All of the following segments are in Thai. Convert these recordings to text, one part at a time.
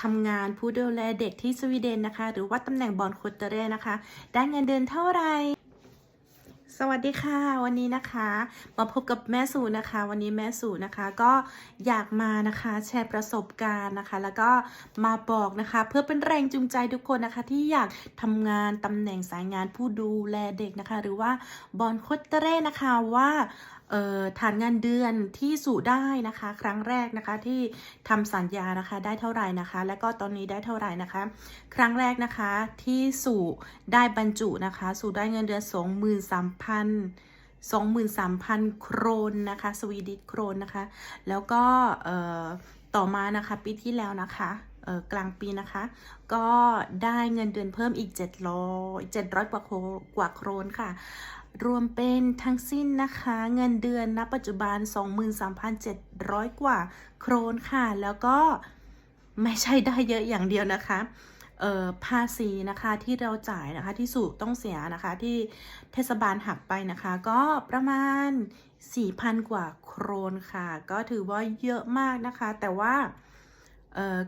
ทำงานผู้ดูแลเด็กที่สวีเดนนะคะ หรือว่าตำแหน่งบอลโคตเตเร่นะคะ ได้เงินเดือนเท่าไหร่สวัสดีค่ะ วันนี้นะคะมาพบกับแม่สูนะคะ วันนี้แม่สูนะคะก็อยากมานะคะแชร์ประสบการณ์นะคะ แล้วก็มาบอกนะคะ เพื่อเป็นแรงจูงใจทุกคนนะคะ ที่อยากทำงานตำแหน่งสายงานผู้ดูแลเด็กนะคะ หรือว่าบอลโคตเตเร่นะคะว่า ฐานเงินเดือนที่สู่ได้นะคะ ครั้งแรกนะคะที่ทำสัญญานะคะได้เท่าไหร่นะคะ และก็ตอนนี้ได้เท่าไหร่นะคะ ครั้งแรกนะคะที่สู่ได้บรรจุนะคะ สู่ได้เงินเดือน 23,000 23,000 โครนนะคะ สวีดิชโครนนะคะ แล้วก็ต่อมานะคะปีที่แล้วนะคะกลางปีนะคะ ก็ได้เงินเดือนเพิ่มอีก 700 700กว่าโคกว่าโครนค่ะ รวมเป็นทั้งสิ้นนะคะ เงินเดือนณปัจจุบัน 23,700 กว่าโครนค่ะ แล้วก็ไม่ใช่ได้เยอะอย่างเดียวนะคะเออภาษีนะคะที่เราจ่ายนะคะที่สุต้องเสียนะคะที่เทศบาลหักไปนะคะ ก็ประมาณ 4,000 กว่าโครนค่ะ ก็ถือว่าเยอะมากนะคะ แต่ว่า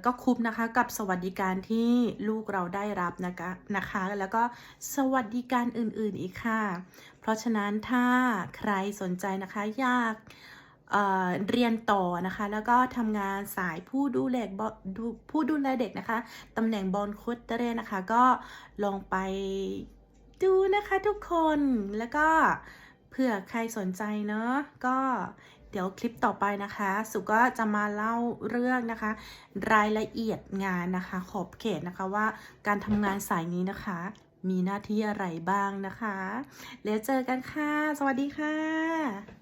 ก็คุ้มนะคะกับสวัสดิการที่ลูกเราได้รับนะคะนะคะ แล้วก็สวัสดิการอื่นๆอีกค่ะ เพราะฉะนั้นถ้าใครสนใจนะคะอยากเเรียนต่อนะคะ แล้วก็ทำงานสายผู้ดูแลผู้ดูแลเด็กนะคะตำแหน่งบอลโคตเตเรนะคะ ก็ลองไปดูนะคะทุกคนแล้วก็ เผื่อใครสนใจเนาะก็เดี๋ยวคลิปต่อไปนะคะ สุก็จะมาเล่าเรื่องนะคะ รายละเอียดงานนะคะขอบเขตนะคะว่าการทำงานสายนี้นะคะ มีหน้าที่อะไรบ้างนะคะ แล้วเจอกันค่ะ สวัสดีค่ะ